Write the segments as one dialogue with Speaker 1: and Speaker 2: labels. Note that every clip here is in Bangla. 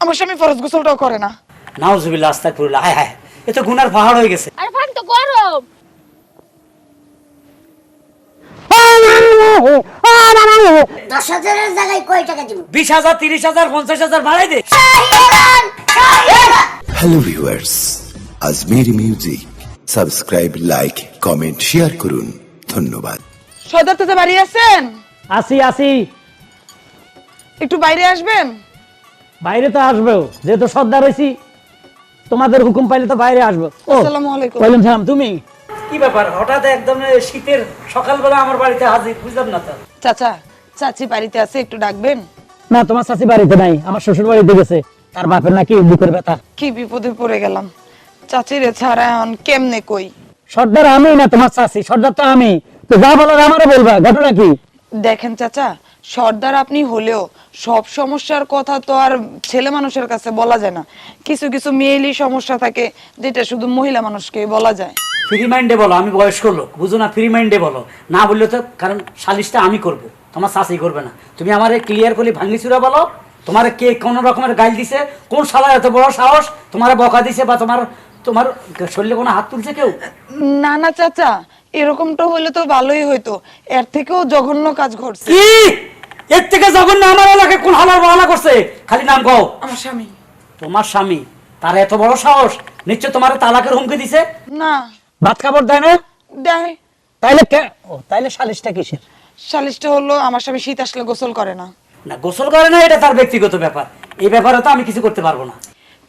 Speaker 1: আমার স্বামী ফরজ গোসলটাও করে না।
Speaker 2: নাউজুবিল্লাহ আস্তাগফিরুল্লাহ। হায় হায় এ তো গুনার পাহাড় হয়ে গেছে।
Speaker 3: আরে ফান তো গরম।
Speaker 4: দশ হাজারের জায়গায় কয় টাকা দিব?
Speaker 2: বিশ হাজার তিরিশ হাজার পঞ্চাশ হাজার বাড়াই দে।
Speaker 5: Hello viewers Ajmer music. Subscribe like comment share করুন। ধন্যবাদ।
Speaker 1: সদর থেকে বাড়ি আছেন?
Speaker 6: আসি আসি।
Speaker 1: একটু বাইরে আসবেন?
Speaker 6: বাইরে তো আসব যেহেতু সর্দার হয়েছি তোমাদের হুকুম পাইলে তো বাইরে আসব।
Speaker 1: আসসালামু আলাইকুম।
Speaker 6: ওয়ালাইকুম সালাম তুমি?
Speaker 2: কি ব্যাপার হঠাৎ একদম শীতের সকালবেলা আমার বাড়িতে হাজির বুঝলাম না তো।
Speaker 1: চাচা চাচি বাড়িতে আছে একটু ডাকবেন?
Speaker 6: না তোমার চাষি বাড়িতে নাই আমার শ্বশুর বাড়িতে গেছে। তার বাপের নাকি বুকের ব্যথা।
Speaker 1: কি বিপদে পড়ে গেলাম। চাচিরে ছাড়া এখন কেমনে কই?
Speaker 6: সর্দার আমি না তোমার চাষি সর্দার তো আমি। তো যা বলার আমারও বলবা ঘটনা কি?
Speaker 1: দেখেন চাচা সর্দার আপনি হলেও সব সমস্যার কথা তো আর ছেলে মানুষের কাছে বলা যায় না। কিছু কিছু মেয়েলি সমস্যা থাকে যেটা শুধু মহিলা মানুষকে বলা যায়।
Speaker 2: ফ্রি মাইন্ডে বলো আমি বয়স্ক লোক বুঝো না ফ্রি মাইন্ডে বলো। না বললে তো কারণ সালিশটা আমি করব তোমার শাসি করবে না। তুমি আমার ক্লিয়ার করলে ভাঙলি চুরা বলো তোমার কে কোন রকমের গাইল দিছে কোন শালা এত বড় সাহস তোমার বকা দিছে বা তোমার তোমার শরীরে কোনো হাত তুলছে কেউ?
Speaker 1: না না চাচা এরকমটা হলে তো ভালোই হইতো। এর থেকেও জঘন্য কাজ ঘটছে।
Speaker 2: এর থেকে জঘন্য আমার এলাকায় কোন হালার বাহানা করছে? খালি নাম কও।
Speaker 1: আমার স্বামী।
Speaker 2: তোমার স্বামী। তার এত বড় সাহস। নিশ্চয় তোমার তালাকের হুমকি দিছে?
Speaker 1: না।
Speaker 6: ভাত খাবার দেয় না?
Speaker 1: দেয়।
Speaker 6: তাইলে কে- ও তাইলে সালিশটা কিসের?
Speaker 1: সালিশটা হলো আমার স্বামী শীত আসলে গোসল করে না।
Speaker 2: না গোসল করে না এটা তার ব্যক্তিগত ব্যাপার। এই ব্যাপারে তো আমি কিছু করতে পারব না।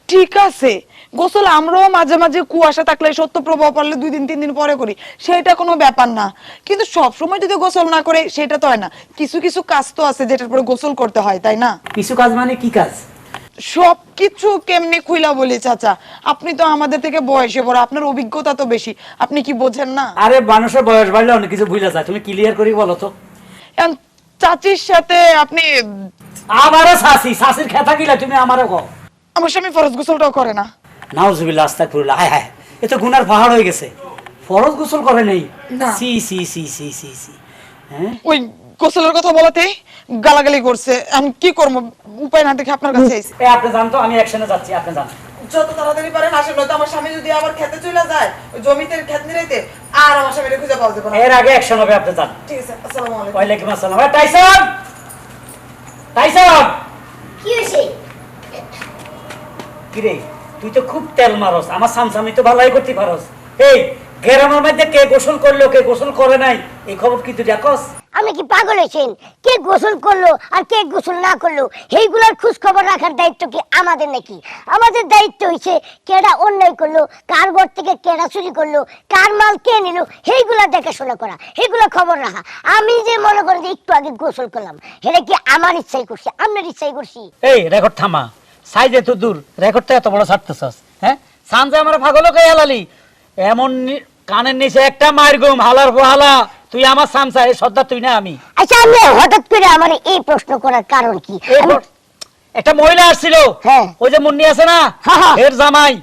Speaker 1: ঠিক আছে। গোসল আমরাও মাঝে মাঝে কুয়াশা থাকলে সত্য প্রভাব পড়লে দুই দিন তিন দিন পরে করি। সেটা কোনো ব্যাপার না। কিন্তু সব সময় যদি গোসল না করে সেটা তো হয় না। কিছু কিছু কাজ তো আছে যেটার পরে গোসল করতে হয় তাই না?
Speaker 2: কিছু কাজ মানে কি কাজ?
Speaker 1: সব কিছু কেমনে খুইলা বলি চাচা? আপনি তো আমাদের থেকে বয়সে বড় আপনার অভিজ্ঞতা তো বেশি। আপনি কি বোঝেন না?
Speaker 2: আরে মানুষের বয়স বাড়লে অনেক কিছু ভুলে যায়। তুমি ক্লিয়ার করি বলো তো।
Speaker 1: এখন চাচির সাথে আপনি
Speaker 2: আমারও শাসি শাসির খেতা গিলা তুমি আমারও কও।
Speaker 1: আমার স্বামী ফরজ গোসলটাও করে না।
Speaker 2: নাউজুবিল্লাহ আস্তাগফিরুল্লাহ। হায় হায় এ তো গুনার পাহাড় হয়ে গেছে। ফরজ গোসল করে নেই। সি সি সি সি সি সি। হ্যাঁ?
Speaker 1: ওই গোসলের কথা বলাতে গালাগালি করছে। আমি কি করব? উপায় না দেখে আপনার কাছে আইছি।
Speaker 2: এ আপনি জান তো আমি অ্যাকশনে যাচ্ছি আপনি জান
Speaker 1: যত তাড়াতাড়ি পারেন আসেন নয়তো আমার স্বামী যদি আবার খেতে চলে যায় ওই জমিতে খেত নিরাইতে আর আমার স্বামীরে খুঁজে পাওয়া যাবে না।
Speaker 2: এর আগে অ্যাকশন হবে আপনি জান
Speaker 1: ঠিক আছে আসসালামু আলাইকুম।
Speaker 2: ওয়ালাইকুম আসসালাম। এ, টাইসন! টাইসন!
Speaker 4: কি হয়েছে?
Speaker 2: কিরে? তুই তো খুব তেল মারস আমার সামসামি তো ভালোই করতে পারস। এই গ্রামের মধ্যে কে গোসল করল কে গোসল করে নাই এই খবর কি তুই রাখস
Speaker 4: আমি কি পাগল হয়েছেন? কে গোসল করল আর কে গোসল না করল? এইগুলোর খোঁজ খবর রাখার দায়িত্ব কি আমাদের নাকি? আমাদের দায়িত্ব হয়েছে কেডা অন্যায় করল কার ঘর থেকে কেডা চুরি করল কার মাল কে নিল সেইগুলা দেখাশোনা করা এইগুলো খবর রাখা। আমি যে মনে করেন যে একটু আগে গোসল করলাম এটা কি আমার ইচ্ছাই করছি আপনার ইচ্ছাই করছি?
Speaker 6: এই রেকর্ড থামা। সাইজে তো দূর রেকর্ডটা এত বড় ছাড়তেছস হ্যাঁ? সানজে আমার পাগলও কে হালালি। এমন কানের নিচে একটা মায়ের গুম হালার হালা তুই আমার সামসা এই সর্দার তুই না আমি।
Speaker 4: আচ্ছা আমি হঠাৎ করে আমার এই প্রশ্ন করার কারণ কি?
Speaker 6: একটা মহিলা আসছিল।
Speaker 4: হ্যাঁ।
Speaker 6: ওই যে মুন্নি আছে না। এর জামাই।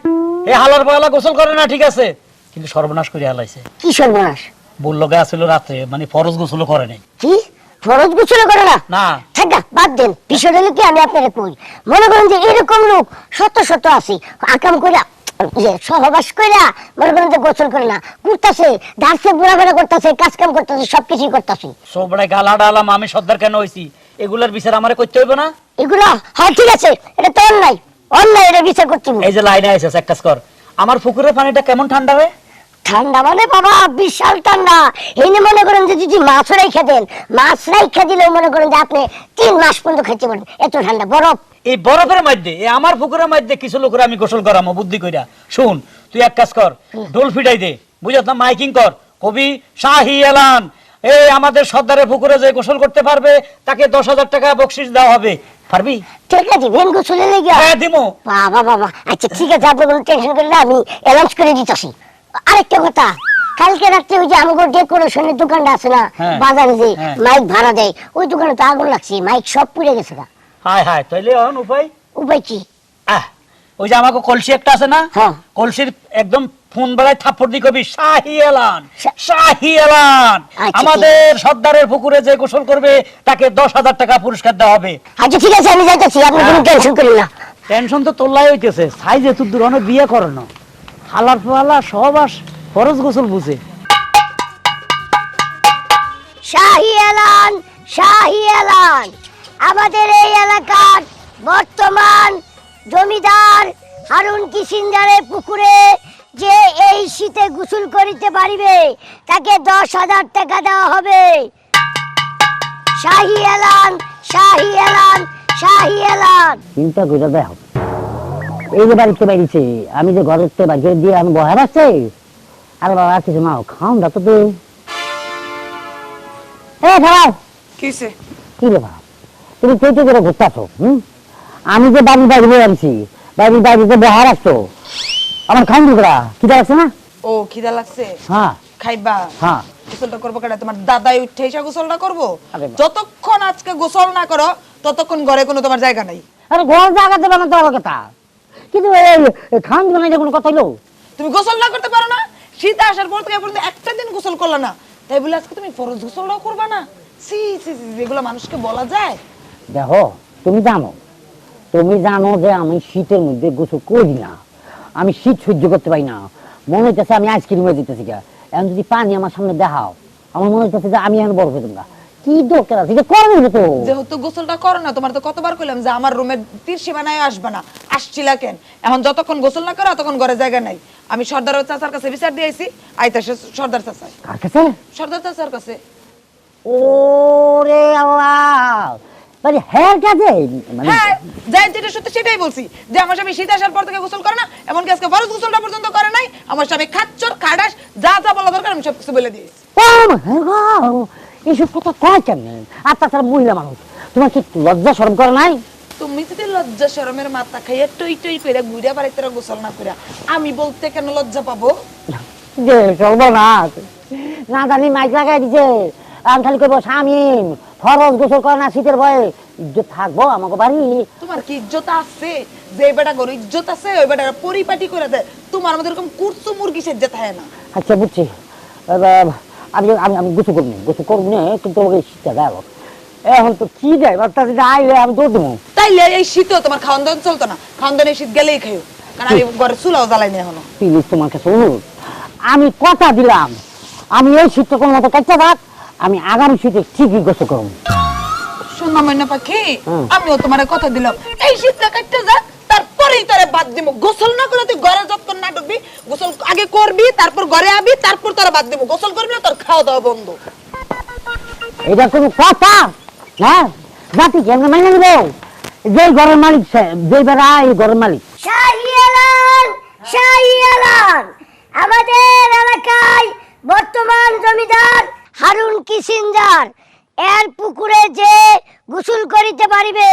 Speaker 6: এ হালার পালা গোসল করে না ঠিক আছে? কিন্তু সর্বনাশ করে হালাইছে।
Speaker 4: কি সর্বনাশ?
Speaker 6: বলল গে আসছিল রাত্রে মানে ফরজ গোসল করে নাই।
Speaker 4: কি? ফরজ গোসল করে না।
Speaker 6: না।
Speaker 4: থাকা বাদ দেন। বিষয়টা হলো কি আমি আপনাকে কই মনে করেন যে এরকম লোক শত শত আছে। আকাম কইরা ইয়ে, সহবাস কইরা মনে করেন যে গোসল করে না। করতেছে ধারছে বুড়া বেড়া করতেছে কাজ কাম করতেছে সবকিছুই করতেছে।
Speaker 6: সবড়াই গালা ডালাম আমি সর্দার কেন হইছি? এগুলার বিচার আমারে করতে হইব না?
Speaker 4: এগুলো হ্যাঁ ঠিক আছে এটা তো অন্যায়। অন্যায় এটা বিচার করতে হবে।
Speaker 6: এই যে লাইনে আইসেস এক কাজ কর। আমার পুকুরের পানিটা কেমন ঠান্ডা হয়?
Speaker 4: ঠান্ডা মানে বাবা বিশাল ঠান্ডা। এই নিয়ে মনে করেন যে যদি মাছ রাইখা দেন মাছ রাইখা দিলেও মনে করেন যে আপনি তিন মাস পর্যন্ত খেতে পারেন এত ঠান্ডা বরফ।
Speaker 6: এই বরফের মধ্যে এই আমার পুকুরের মধ্যে কিছু লোকের আমি গোসল করামো বুদ্ধি কইরা। শুন তুই এক কাজ কর ডোল ফিটাই দে বুঝত না? মাইকিং কর কবি শাহি এলান। এই আমাদের সর্দারের পুকুরে যে গোসল করতে পারবে তাকে দশ হাজার টাকা বকশিস দেওয়া হবে। পারবি?
Speaker 4: ঠিক আছে ভেন গোসলে লেগে
Speaker 6: হ্যাঁ দিমো।
Speaker 4: বাবা বাবা আচ্ছা ঠিক আছে আপনি কোনো টেনশন করেন না আমি অ্যানাউন্স করে দিতেছি। আরেকটা কথা। কালকে রাত্রে ওই যে আমাদের ডেকোরেশনের দোকানটা আছে না
Speaker 6: হ্যাঁ।
Speaker 4: বাজারে যে
Speaker 6: হ্যাঁ।
Speaker 4: মাইক ভাড়া দেয় ওই দোকানে তো আগুন লাগছে মাইক সব পুড়ে গেছে গা।
Speaker 6: হায় হায় তাইলে উপায়?
Speaker 4: উপায় কি?
Speaker 6: আহ ওই যে আমাকে কলসি একটা আছে না
Speaker 4: হ্যাঁ।
Speaker 6: কলসির একদম ফোন বেলায় থাপ্পড় দি কবি শাহি এলান শাহি এলান।
Speaker 4: আচ্ছা,
Speaker 6: আমাদের সর্দারের পুকুরে যে গোসল করবে তাকে দশ হাজার টাকা পুরস্কার দেওয়া হবে।
Speaker 4: আচ্ছা ঠিক আছে আমি যাইতেছি আপনি কোনো। টেনশন করেন না।
Speaker 2: টেনশন তো তোলাই হইতেছে সাইজে তুই দূর অনেক বিয়ে করানো। হালার ফালা সব আস খরচ গোসল বুঝে।
Speaker 4: শাহী এলান শাহী এলান। আমাদের এই এলাকার বর্তমান জমিদার হারুন কিসিনজারের পুকুরে যে এই শীতে গোসল করিতে পারিবে তাকে দশ হাজার টাকা দেওয়া হবে। শাহী এলান শাহী এলান শাহী এলান।
Speaker 3: চিন্তা করে দেখো এই যে বাড়িতে বাড়িছে আমি যে ঘরের থেকে বাড়ি দিয়ে আমি বহার আসছে আরে বাবা কিছু নাও খাওন দাও তো এ খাও
Speaker 1: কিসে
Speaker 3: কি রে বাবা তুমি করে হুম? আমি যে বাইরে বয়ে আনছি বাড়িতে বহার আসতো আমার দিকরা কি লাগছে না?
Speaker 1: ও খিদা লাগছে?
Speaker 3: হ্যাঁ।
Speaker 1: খাইবা?
Speaker 3: হ্যাঁ।
Speaker 1: গোসলটা করব কেন তোমার দাদাই উঠে এসে গোসলটা করব? যতক্ষণ আজকে গোসল না করো ততক্ষণ ঘরে কোনো তোমার জায়গা নাই।
Speaker 3: আরে ঘর জায়গা দেবে না তো আমার কথা কিন্তু এই খাওন দিবে না এটা কোনো কথা হইল?
Speaker 1: তুমি গোসল না করতে পারো না? শীত আসার পর থেকে পর্যন্ত একটা দিন গোসল করলা না। তাই বলে আজকে তুমি ফরজ গোসলটাও করবা না? সি সি সি এগুলো মানুষকে বলা যায়।
Speaker 3: দেখো তুমি জানো তুমি জানো যে আমি শীতের মধ্যে গোসল করি না। আমি শীত সহ্য করতে পারি না। মনে হইতেছে আমি আইসক্রিম হয়ে যেতেছি এখন যদি পানি আমার সামনে দেখাও আমার মনে হইতেছে যে আমি এখন বড় হয়ে যাব গা। কি দরকার আছে এটা তো
Speaker 1: যেহেতু গোসলটা করো না তোমার তো কতবার কইলাম যে আমার রুমের তীর সীমানায় আসবে না। আসছিলা কেন? এখন যতক্ষণ গোসল না করো ততক্ষণ ঘরে জায়গা নাই। আমি সর্দার চাচার কাছে বিচার দিয়েছি আইতাছে সর্দার চাচা
Speaker 3: কার কাছে?
Speaker 1: সর্দার চাচার কাছে।
Speaker 3: ওরে আল্লাহ! মানে হ্যাঁ কাছে মানে
Speaker 1: হ্যাঁ যাই যেটা সত্যি সেটাই বলছি। যে আমার স্বামী শীত আসার পর থেকে গোসল করে না এমনকি আজকে ফরজ গোসলটা পর্যন্ত করে নাই আমার স্বামী খাচ্চর খাডাস যা যা বলা দরকার আমি সব কিছু বলে দিয়েছি।
Speaker 3: ও, এইসব কথা কয় কেমন? আর তাছাড়া মহিলা মানুষ তোমার কি লজ্জা সরম করে নাই?
Speaker 1: তুমি যদি লজ্জা শরমের মাথা খাইয়া টই টই করে ঘুরে বাড়িতে গোসল না করে আমি বলতে কেন লজ্জা পাবো?
Speaker 3: যে চলবো না। না জানি মাইক লাগাই দিছে। আমি খালি করব স্বামী ফরজ গোসল করে না শীতের ভয়ে ইজ্জত থাকব আমাকে বাড়ি।
Speaker 1: তোমার কি ইজ্জত আছে? যে বেটা গরু ইজ্জত আছে ওই বেটা পরিপাটি করে দেয় তোমার মধ্যে এরকম কুরসু মুরগি সেজ্জা থাকে না।
Speaker 3: আচ্ছা বুঝছি। আমি আমি আমি গোসল করব গোসল করব না কিন্তু আমাকে শীতটা দেবো এখন তো কি দেয়? বাচ্চা যদি আইলে আমি দৌড় দেবো।
Speaker 1: তাইলে এই শীতেও তোমার খাওয়ান দাওয়ান চলতো না। খাওয়ান দাওয়ান শীত গেলেই খাইও। কারণ আমি ঘরে চুলাও জ্বালাইনি এখনও।
Speaker 3: প্লিজ তোমার কাছে অনুরোধ আমি কথা দিলাম আমি এই শীতটা কোনো মতো কাটতে থাক আমি আগামী শীতে ঠিকই গোসল করব।
Speaker 1: শোনা ময়না পাখি
Speaker 3: হুম।
Speaker 1: আমিও তোমার কথা দিলাম। এই শীতটা কাটতে যা তোরে বাদ দিব গোসল না করলে তুই ঘরে যতক্ষণ না ঢুকবি গোসল আগে করবি তারপর ঘরে আবি তারপর তোরা বাদ দিব গোসল করবি না তোর খাওয়া দাওয়া বন্ধ।
Speaker 3: এটা কোনো কথা। হ্যাঁ? জাতি কেমন মাইনে নিব যেই ঘরের মালিক যেই বেড়া এই ঘরের মালিক।
Speaker 4: শাহী এলান শাহী এলান আমাদের এলাকায় বর্তমান জমিদার হারুন কিসিনজার এর পুকুরে যে গোসল করিতে পারিবে।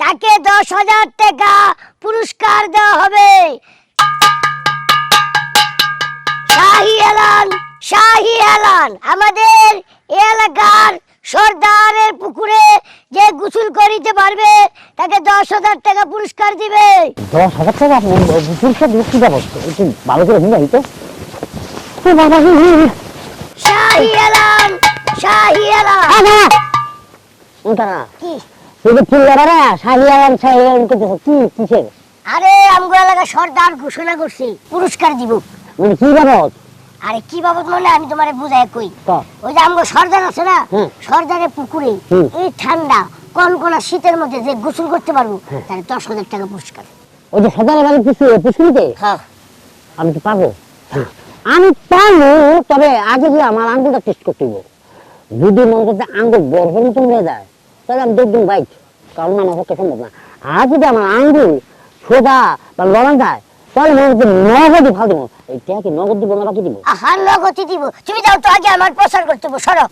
Speaker 4: তাকে দশ হাজার টাকা পুরস্কার দেওয়া হবে। শাহী এলান শাহী এলান আমাদের এলাকার সর্দারের পুকুরে যে গোসল করিতে পারবে তাকে দশ হাজার টাকা পুরস্কার দিবে।
Speaker 3: দশ হাজার টাকা পুরস্কার কি ব্যবস্থা ভালো করে তো।
Speaker 4: শাহী এলান শাহী এলান
Speaker 3: চিল্লারা করতেছে, কি কিসের?
Speaker 4: আরে আমগো এলাকা সর্দার ঘোষণা করছি পুরস্কার দিব।
Speaker 3: মানে কি বাবদ?
Speaker 4: আরে কি বাবদ মনে আমি তোমারে বুঝাই কই। ওই যে আমগো সর্দার আছে না। সর্দারের পুকুরে এই ঠান্ডা কনকনা শীতের মধ্যে যে গোসল করতে পারব তাহলে দশ হাজার টাকা পুরস্কার।
Speaker 3: ওই যে সদারে বাড়ি পুষ্করিতে
Speaker 4: হ্যাঁ।
Speaker 3: আমি তো পারব আমি পাবো তবে আগে গিয়ে আমার আঙ্গুলটা টেস্ট করতে যদি মনে করতে আঙ্গুল বরফের মতন হয়ে যায়। তাহলে আমি দেখবেন বাইক কারণ আমার পক্ষে সম্ভব না। আর যদি আমার আঙ্গুল সোজা বা লড়ান যায় তাহলে মনে করতে নগদই ফাল দেবো। এইটা কি নগদ দিব না বাকি দিব?
Speaker 4: আহার লগতি দিব। তুমি যাও তো আগে আমার প্রচার করতে সরো।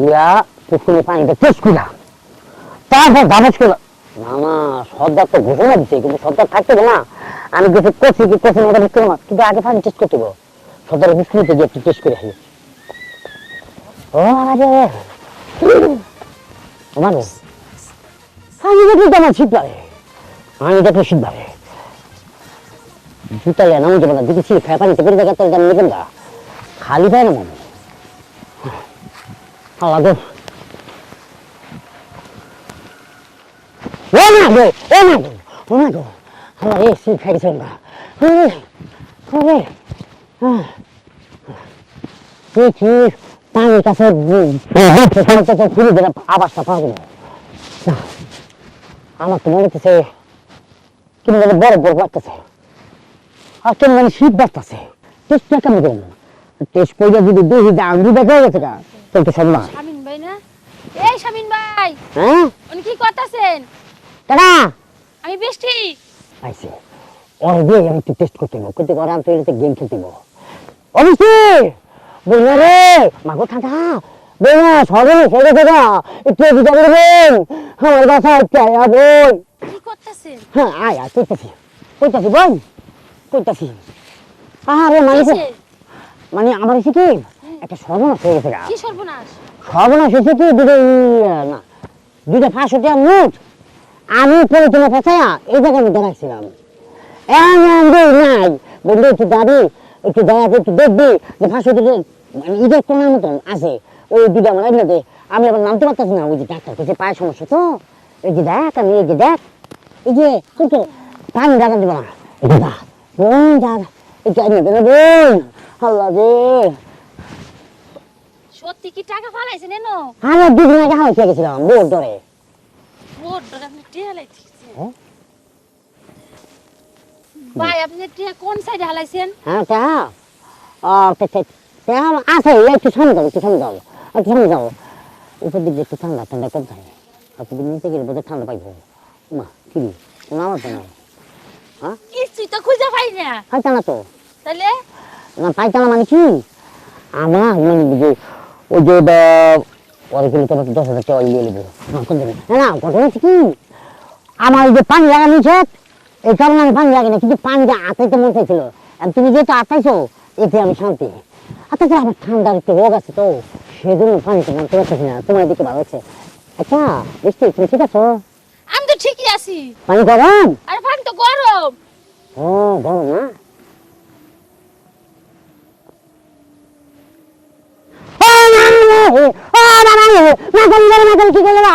Speaker 3: গিয়া পানিটা তারপর দাবাজ সর্দার তো ঘোষণা দিচ্ছে কিন্তু সর্দার থাকতে না। আমি কিছু করছি কি না। কিন্তু আগে পানি টেস্ট করতে হবে। সর্দারের পুষ্করিতে গিয়ে একটু টেস্ট করে আসি। ও আরে আমার আমি দেখি তো আমার শীত লাগে আমি দেখলে শীত লাগে জুতা ইয়া নামতে পারে দেখেছি খায় পানিতে পড়ে দেখা তাহলে নেবেন না খালি পায় না মনে আল্লাহ গো ও না গো ও না গো ও না গো আমার এই সিট খাইছে না আরে আরে আহ। দেখি পানির কাছে দিলাম আবাসটা গেল না, আমার তো মনে হচ্ছে বড় বড় বাড়তেছে আর কেমন যেন শীত বাড়তেছে টেস্টটা কেমন করব টেস্ট করে যদি দেখি যে আঙ্গুল দেখা গেছে তোর তো সব না
Speaker 7: শামিন ভাই না? এই শামিন ভাই!
Speaker 3: হ্যাঁ?
Speaker 7: উনি কি করতেছেন? আমি বৃষ্টি
Speaker 3: পাইছে ওর দিয়ে আমি একটু টেস্ট করতে কিন্তু ওরা গেম খেলতে অবশ্যই! বলল রে। মাগো ঠান্ডা বলল সবে ছেড়ে থাকা একটু এদিকে বলবেন আমার বাসায় চায়া বোন হ্যাঁ আয় আয় কইতাছি। কইতাছি বোন কইতাছি। আরে মানে
Speaker 7: কিসে?
Speaker 3: মানে আমার হচ্ছে কি? একটা সর্বনাশ হয়ে গেছে
Speaker 7: কি সর্বনাশ?
Speaker 3: সর্বনাশ হয়েছে কি? দুটো না দুটো পাঁচশো টাকার নোট আমি পরে তোমার ফেসায়া এই মধ্যে রাখছিলাম। এমন নাই। বন্ধু একটু দাবি একটু দয়া একটু দেখবি যে পাঁচশো টাকা মানে ঈদের কোনার মতন আছে। ওই দুটো আমার এগুলো আমি আবার নামতে পারতাছি না। ওই যে ডাক্তার কাছে পায়ের সমস্যা তো। এই যে দেখ আমি এই যে দেখ এই যে তুই তো পানি দাদা দেবো না। এই যে দা বোন দাদা এই যে আমি দেবো বোন। আল্লাহ রে।
Speaker 7: সত্যি কি টাকা ফালাইছেন এনো
Speaker 3: দুদিন আগে হাওয়া খেয়ে গেছিলাম বোর ধরে।
Speaker 7: মোট ধরে আপনি টিয়া লাইতেছেন
Speaker 3: হ্যাঁ?
Speaker 7: ভাই আপনি টিয়া কোন সাইডে হালাইছেন?
Speaker 3: হ্যাঁ তা। তা আছে একটু সামনে একটু সামনে যাও একটু সামনে যাও। উপর দিক দিয়ে একটু ঠান্ডা ঠান্ডা কম থাকে। আপনি নিচে গেলে বোধহয় ঠান্ডা পাইবো। মা কি নামার তো না।
Speaker 7: কিছুই তো খুঁজে পাই না।
Speaker 3: পাইতা না তো।
Speaker 7: তাহলে?
Speaker 3: না পাইতা না মানে কি? আমার মানে যে ওই যে পরে তোমার দশ হাজার টাকা দিয়ে নেব। না না ঘটনা হচ্ছে কি? আমার ওই যে পানি লাগানো এই কারণে আমি পানি লাগাই না কিন্তু পানিটা আতাইতে মন চাইছিল। আর তুমি যেহেতু আতাইছো এতে আমি শান্তি আর তাছাড়া আমার ঠান্ডার একটু রোগ আছে তো সেজন্য পানিতে মন চাইতেছি না তোমার দিকে ভালো হচ্ছে আচ্ছা বৃষ্টি তুমি ঠিক আছো?
Speaker 7: আমি তো ঠিকই আছি।
Speaker 3: পানি গরম?
Speaker 7: আরে পানি তো গরম।
Speaker 3: ও গরম না?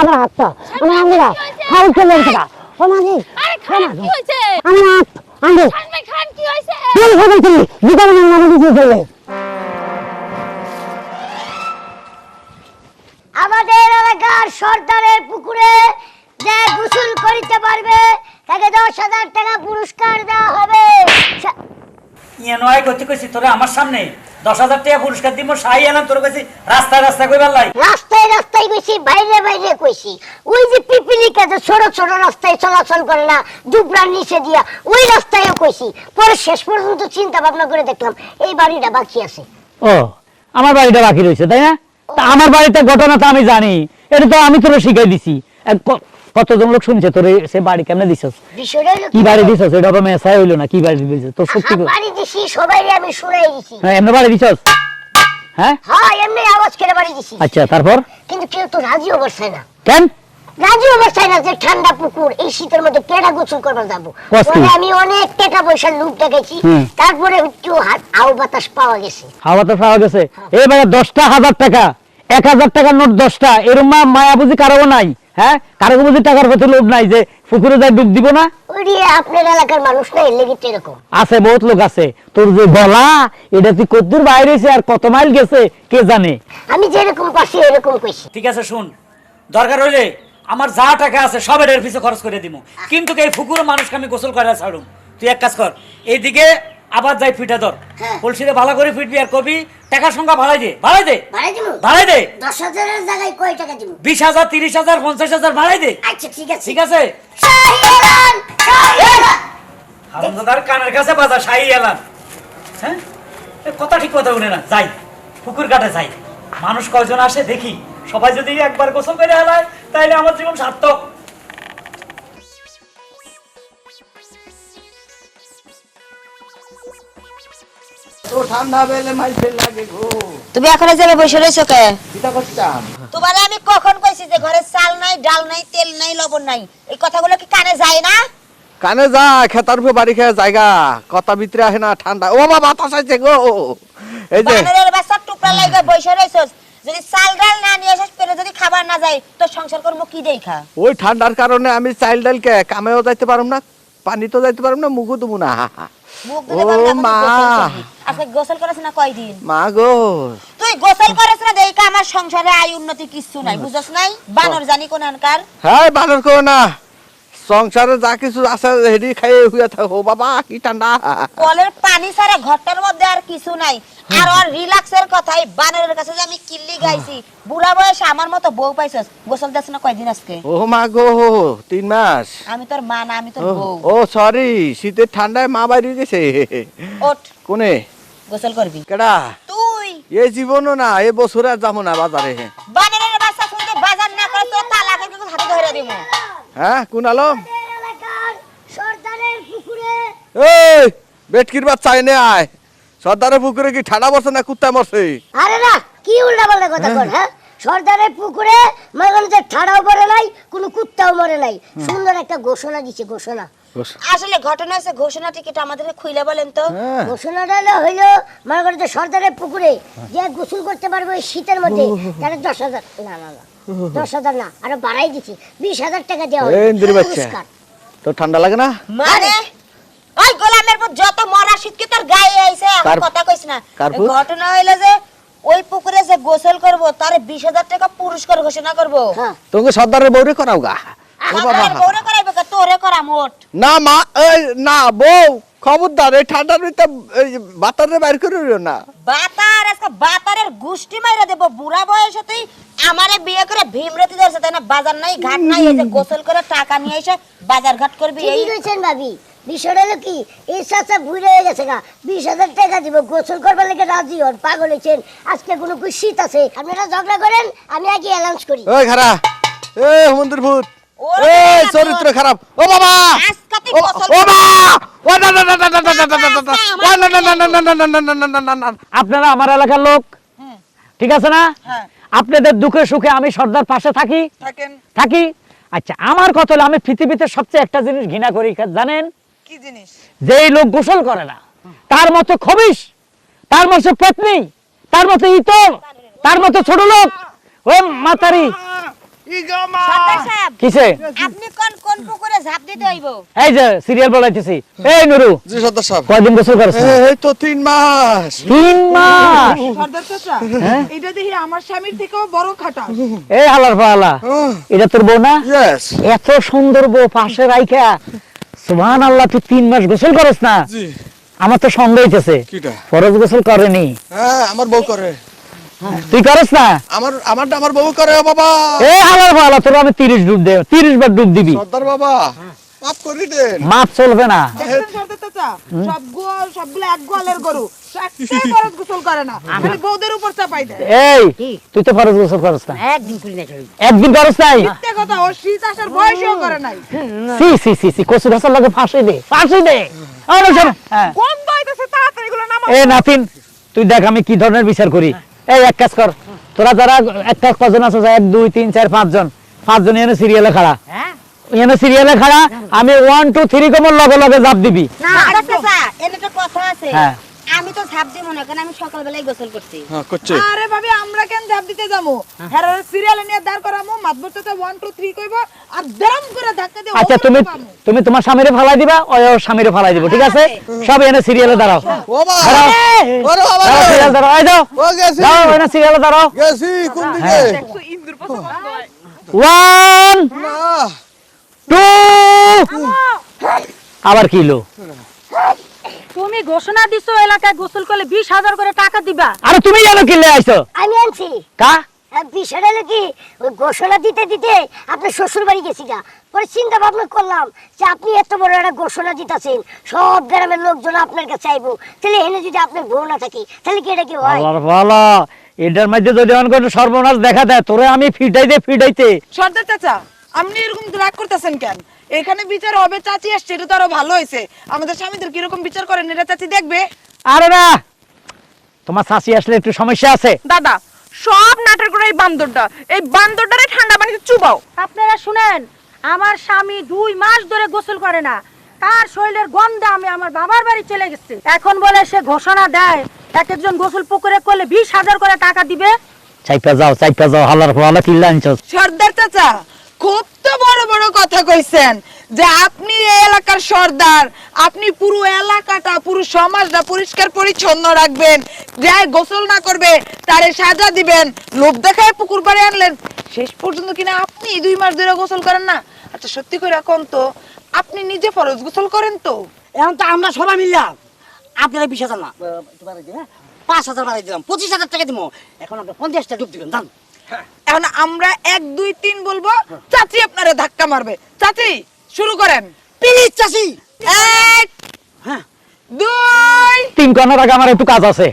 Speaker 3: আমার হাতটা আমার আঙ্গুলা হাল চলে গেছে গা। ও মাঝি
Speaker 7: আরে খান কি হয়েছে?
Speaker 3: আমার হাত আঙ্গুল
Speaker 7: খান খান কি হইছে
Speaker 3: বল খবর তুমি চলে
Speaker 4: আমাদের এলাকার সর্দারের পুকুরে যে গোসল করিতে পারবে তাকে দশ হাজার টাকা পুরস্কার দেওয়া হবে। কেন
Speaker 2: ইয়ে নয় করতে কইছি তোরা আমার সামনে। দশ হাজার টাকা পুরস্কার দিব সাই আনাম তোর কাছে রাস্তা রাস্তা কইবার লাই।
Speaker 4: রাস্তায় রাস্তায় কইছি বাইরে বাইরে কইছি। ওই যে পিপিলিকা যে ছোট ছোট রাস্তায় চলাচল করে না দুবরার নিচে দিয়া ওই রাস্তায়ও কইছি। পরে শেষ পর্যন্ত চিন্তা ভাবনা করে দেখলাম এই বাড়িটা বাকি আছে।
Speaker 6: ও আমার বাড়িটা বাকি রয়েছে তাই না? তা আমার বাড়িতে ঘটনা তো আমি জানি এটা তো আমি তোরা শিখাই দিছি। এক ক- কতজন লোক শুনছে? তোর সে বাড়ি কেমনে দিছস? কি বাড়ি দিছস? এটা আবার মেসাই হইল না কি বাড়ি দিছস? তো সত্যি
Speaker 4: আহা, বাড়ি দিছি সবাই আমি শুনাই দিছি।
Speaker 6: হ্যাঁ এমনি বাড়ি দিছস? হ্যাঁ?
Speaker 4: হ্যাঁ এমনি আওয়াজ করে বাড়ি দিছি।
Speaker 6: আচ্ছা তারপর?
Speaker 4: কিন্তু কেউ তো রাজি অবস্থায় না।
Speaker 6: কেন?
Speaker 4: রাজি অবস্থায় না যে ঠান্ডা পুকুর এই শীতের মধ্যে কেডা গোসল করবার যাব। পরে আমি অনেক টাকা পয়সার লুপ দেখেছি তারপরে একটু হাত আও বাতাস পাওয়া গেছে।
Speaker 6: হাওয়া তো খাওয়া গেছে। এবারে দশটা হাজার টাকা এক হাজার টাকার নোট দশটা। এরম মায়া বুঝি কারও নাই? হ্যাঁ? কারও বুঝি টাকার প্রতি লোভ নাই যে পুকুরে যায় ডুব দিব না?
Speaker 4: আপনার এলাকার মানুষ না এর লেগে এরকম।
Speaker 6: আছে বহুত লোক আছে। তোর যে বলা এটা তুই কদ্দুর বাইরে হয়েছে আর কত মাইল গেছে কে জানে?
Speaker 4: আমি যেরকম পাচ্ছি এরকম কইছি।
Speaker 2: ঠিক আছে শুন। দরকার হইলে আমার যা টাকা আছে সব এর পিছে খরচ করে দিব কিন্তু এই ফুকুরে মানুষকে আমি গোসল করে ছাড়ুম। তুই এক কাজ কর এইদিকে আবার যাই ফিটা ধর।
Speaker 4: হ্যাঁ।
Speaker 2: কলসিতে ভালো করে ফিটবি আর কবি টাকার সংখ্যা ভাড়াই দে ভাড়াই দে
Speaker 4: ভাড়া
Speaker 2: ভাড়াই দে।
Speaker 4: দশ হাজারের জায়গায় কয় টাকা দিব
Speaker 2: বিশ হাজার তিরিশ হাজার পঞ্চাশ হাজার ভাড়াই দে।
Speaker 4: আচ্ছা ঠিক আছে।
Speaker 2: ঠিক আছে? কানের কাছে বাজা শাহি এলান। হ্যাঁ? কথা ঠিক কথা শুনে না। যাই পুকুর কাটে যাই। মানুষ কয়জন আসে দেখি। সবাই যদি একবার গোসল করে হেলায় তাহলে আমার জীবন সার্থক।
Speaker 8: তো ঠান্ডা বেলে মাইছে লাগে গো।
Speaker 9: তুমি এখন জায়গায় বসে রয়েছো কে?
Speaker 8: কিটা করতাম।
Speaker 9: তোমার আমি কখন কইছি যে ঘরে চাল নাই ডাল নাই তেল নাই লবণ নাই? এই কথাগুলো কি কানে যায় না?
Speaker 8: কানে যা খেতার উপরে বাড়ি খেয়ে জায়গা। কথা ভিতরে আহে না ঠান্ডা। ও বাবা বাতাস আছে গো। এই যে।
Speaker 9: বানরের টুকরা লাগবে বসে যদি চাল ডাল না নিয়ে আসিস যদি খাবার না যায় তোর সংসার কর্ম কি দেখা?
Speaker 8: ওই ঠান্ডার কারণে আমি চাইল ডালকে কামেও যাইতে পারুম না পানি তো যাইতে পারুম না মুখও দেবো না।
Speaker 9: মুখ ধুতে পারবি না,
Speaker 8: মা।
Speaker 9: গোসল করবি। আজকে গোসল করিস না কয়দিন?
Speaker 8: মা গো।
Speaker 9: তুই গোসল করিস না দেখা আমার সংসারে আয় উন্নতি কিচ্ছু নাই বুঝছ নাই? বানর জানি কোন আনকার।
Speaker 8: হ্যাঁ বানর কো না। সংসারে যা কিছু আছে হেডি খাই হইয়া থাকো। বাবা কি ঠান্ডা।
Speaker 9: কলের পানি ছাড়া ঘরটার মধ্যে আর কিছু নাই। আর ওর রিল্যাক্সের কথাই বানরের কাছে যে আমি কিল্লি গাইছি। বুড়া বয়সে আমার মতো বউ পাইছস? গোসল দিস না কয়দিন আজকে?
Speaker 8: ও মা গো তিন মাস।
Speaker 9: আমি তোর মা না আমি তোর বউ।
Speaker 8: ও সরি শীতের ঠান্ডায় মা বাইরে গেছে।
Speaker 9: ওঠ।
Speaker 8: কোনে?
Speaker 9: গোসল করবি।
Speaker 8: কেডা?
Speaker 9: তুই।
Speaker 8: এ জীবনও না এ বছরে আর যাব না বাজারে।
Speaker 9: বানরের বাচ্চা শুনতে বাজার না করে তোর তালাকের হাতে ধরে দিব।
Speaker 8: হ্যাঁ কোন আলম
Speaker 4: এলাকার সর্দারের পুকুরে।
Speaker 8: এই বেটকির বাচ্চা এনে আয়। সর্দারের পুকুরে কি ঠান্ডা পড়ছে না কুত্তা মরছে?
Speaker 4: আরে না কি উল্টা পাল্টা কথা কর হ্যাঁ? সর্দারের পুকুরে মনে যে ঠাড়াও মরে নাই কোনো কুত্তাও মরে নাই। সুন্দর একটা ঘোষণা দিছে ঘোষণা।
Speaker 9: আসলে ঘটনা আছে ঘোষণা টিকিট আমাদের খুইলে বলেন তো।
Speaker 8: হ্যাঁ।
Speaker 4: ঘোষণাটা হলো হইল মনে করো যে সর্দারের পুকুরে যে গোসল করতে পারবে ওই শীতের মধ্যে তাহলে দশ হাজার না না না। দশ হাজার না আরও বাড়াই দিছি। বিশ হাজার টাকা দেওয়া
Speaker 8: এই ইন্দ্রি বাচ্চা।
Speaker 4: পুরস্কার।
Speaker 8: তো ঠান্ডা লাগে না?
Speaker 9: মানে? ওই গোলামের পর যত মরা শীত তোর গায়ে আইছে? আমার কথা কইছ না।
Speaker 8: কার
Speaker 9: এই
Speaker 8: ভূত?
Speaker 9: ঘটনা হইল যে ওই পুকুরে যে গোসল করব তারে বিশ হাজার টাকা পুরস্কার ঘোষণা করব।
Speaker 4: হ্যাঁ।
Speaker 8: তোমাকে সর্দারের বউরে করাও গা?
Speaker 9: করাইবে কা, তোরে করা মোট।
Speaker 8: না মা না বউ। খবরদার এই ঠান্ডার ভিতরে এই বাতারে বাইর করে দিও না।
Speaker 9: বাতার আজকে বাতারের গুষ্টি মাইরা দেব। বুড়া বয়সে তুই আমারে বিয়ে করে ভীমরতি ধরছে তাই না? বাজার নাই ঘাট নাই এই যে গোসল করে টাকা নিয়ে এসে বাজার ঘাট করবি এই
Speaker 4: ঠিকই কইছেন ভাবি। বিষয়টা হলো কি? এই চাচা ভুলে হয়ে গেছে গা। বিশ হাজার টাকা দিব গোসল করবার লেগে রাজি হন পাগল হয়েছেন আজকে কোনো কিছু শীত আছে? আপনারা ঝগড়া করেন আমি আগে অ্যালাউন্স করি।
Speaker 8: ওই খারা এই হুমন্দির ভূত। এই চরিত্র খারাপ ও বাবা ও। মা না না না না না না না না না না না
Speaker 6: আপনারা আমার এলাকার লোক ঠিক আছে না
Speaker 1: হ্যাঁ।
Speaker 6: আপনাদের দুঃখে সুখে আমি সর্দার পাশে থাকি থাকি আচ্ছা আমার কথা হলো আমি পৃথিবীতে সবচেয়ে একটা জিনিস ঘৃণা করি জানেন
Speaker 1: কি জিনিস
Speaker 6: যেই লোক গোসল করে না তার মতো খবিস তার মতো পত্নী তার মতো ইতর তার মতো ছোট লোক ও মাতারি কিসে?
Speaker 9: আপনি কোন কোন পুকুরে ঝাঁপ দিতে হইব?
Speaker 6: এই যে সিরিয়াল বলাইতেছি এই নুরু
Speaker 8: জি সর্দার সাহেব।
Speaker 6: কয়দিন গোসল করেছ?
Speaker 8: এই তো তিন মাস।
Speaker 6: তিন মাস?
Speaker 1: সর্দার চাচা এটা দেখি আমার স্বামীর থেকেও বড় খাটা।
Speaker 6: এই হালার পালা এটা তোর বউ না? এত সুন্দর বউ পাশে রাইখা। সুবহান আল্লাহ তুই তিন মাস গোসল করিস না?
Speaker 8: জি।
Speaker 6: আমার তো সন্দেহ হইতেছে।
Speaker 8: কিটা?
Speaker 6: ফরজ গোসল করেনি।
Speaker 8: হ্যাঁ আমার বউ করে।
Speaker 6: তুই করিস না?
Speaker 8: আমার আমারটা আমার বউ করে বাবা।
Speaker 6: এই হালার পালা তোর আমি তিরিশ ডুব দে তিরিশ বার ডুব দিবি।
Speaker 8: সর্দার বাবা মাফ করে দেন।
Speaker 6: মাপ চলবে না।
Speaker 1: সর্দার চাচা সব গোয়াল সবগুলো এক গোয়ালের গরু। একটাই খরচ গোসল করে না। খালি বউদের উপর চাপাই দেয়।
Speaker 6: এই তুই তো ফরজ গোসল করিস না।
Speaker 3: একদিন করি না
Speaker 6: একদিন করিস নাই?
Speaker 1: মিথ্যে কথা ও শীত আসার বয়সেও করে নাই।
Speaker 6: সি সি সি সি কচু গাছের লাগে ফাঁসি দে ফাঁসি দে। আমার শোন, হ্যাঁ।
Speaker 1: গন্ধ হইতেছে তাড়াতাড়ি এগুলো নামা
Speaker 6: এ নাতিন তুই দেখ আমি কি ধরনের বিচার করি। এই এক কাজ কর। তোরা যারা একটা কজন আছো এক দুই তিন চার পাঁচ জন পাঁচজন এনে সিরিয়ালে খাড়া। এনে সিরিয়ালে খাড়া আমি ওয়ান টু থ্রি কমর লগে লগে জাপ দিবি।
Speaker 9: সর্দার চাচা এনে একটা কথা আছে।
Speaker 6: হ্যাঁ।
Speaker 9: আমি তো ঝাঁপ দিব না কারণ আমি সকালবেলায় গোসল করছি।
Speaker 8: হ্যাঁ করছে।
Speaker 1: আরে ভাবি আমরা কেন ঝাঁপ দিতে যাব? হ্যাঁ। সিরিয়ালে নিয়ে দাঁড় করামো মাতবর চাচা ওয়ান টু থ্রি কইব আর দেরাম করে ধাক্কা
Speaker 6: আচ্ছা তুমি। তুমি তোমার স্বামীরে ফালাই দিবা ওই ওর স্বামীরে ফালাই দিব ঠিক আছে? সব এনে সিরিয়ালে দাঁড়াও।
Speaker 8: ও বাবা!
Speaker 6: দাঁড়াও।
Speaker 8: ওরে বাবা!
Speaker 6: দাঁড়াও সিরিয়াল দাঁড়াও। এই যাও।
Speaker 8: ও গেছি।
Speaker 6: যাও এনে সিরিয়ালে দাঁড়াও।
Speaker 8: গেছি কোন দিকে?
Speaker 1: দেখছ, ইন্দুর পছন্দ হয়।
Speaker 6: ওয়ান
Speaker 8: না।
Speaker 6: টু আবার কি লো
Speaker 7: তুমি ঘোষণা দিছো এলাকায় গোসল করলে বিশ হাজার করে টাকা দিবা।
Speaker 6: আরে তুমি জানো কিনলে আইছো?
Speaker 4: আমি আনছি।
Speaker 6: কা?
Speaker 4: আর বিষয়টা হলো কি? ওই ঘোষণা দিতে দিতে আপনার শ্বশুর বাড়ি গেছি গা। পরে চিন্তা ভাবনা করলাম যে আপনি এত বড় একটা ঘোষণা দিতেছেন সব গ্রামের লোকজন আপনার কাছে আইবো। তাহলে এখানে যদি আপনার বউ না থাকে তাহলে কি এটা কি হয়?
Speaker 6: আল্লাহর ভালো এটার মধ্যে যদি অন কোনো সর্বনাশ দেখা দেয় তোরে আমি ফিটাইতে ফিটাইতে।
Speaker 1: সর্দার চাচা আপনি এরকম রাগ করতেছেন কেন? এখানে বিচার হবে চাচি আসছে এটা তো আরও ভালো হয়েছে। আমাদের স্বামীদের কীরকম বিচার করেন এটা চাচি দেখবে?
Speaker 6: আরে না! তোমার শাশি আসলে একটু সমস্যা আছে।
Speaker 7: দাদা সব নাটক করে এই বান্দরটা এই বান্দরটারে ঠান্ডা পানিতে চুবাও। আপনারা শুনেন আমার স্বামী দুই মাস ধরে গোসল করে না। তার শরীরের গন্ধে আমি আমার বাবার বাড়ি চলে গেছি। এখন বলে সে ঘোষণা দেয় এক একজন গোসল পুকুরে করলে বিশ হাজার করে টাকা দিবে।
Speaker 2: চাইপা যাও চাইপা যাও হালার হালা কিল্লা আনছো।
Speaker 1: সর্দার চাচা খুব তো বড় বড় কথা কইছেন যে আপনি এই এলাকার সর্দার আপনি পুরো এলাকাটা পুরো সমাজটা পরিষ্কার পরিচ্ছন্ন রাখবেন। যাই গোসল না করবে তারে সাজা দিবেন। লোভ দেখায় পুকুর পাড়ে আনলেন। শেষ পর্যন্ত কিনা আপনি দুই মাস ধরে গোসল করেন না? আচ্ছা সত্যি করে এখন তো আপনি নিজে ফরজ গোসল করেন তো।
Speaker 3: এখন তো আমরা সবাই মিললাম আপনারা বিশ হাজার না। হ্যাঁ? পাঁচ হাজার বাড়াই দিলাম পঁচিশ হাজার টাকা দিব এখন আপনি পঞ্চাশটা ডুব দিবেন দাম
Speaker 1: এখন আমরা এক দুই তিন বলব চাচি আপনারা ধাক্কা মারবে। চাচি শুরু করেন।
Speaker 3: প্লিজ চাচি।
Speaker 1: এক
Speaker 3: হ্যাঁ।
Speaker 1: দুই।
Speaker 2: তিন কর্নার আগে আমার একটু কাজ আছে।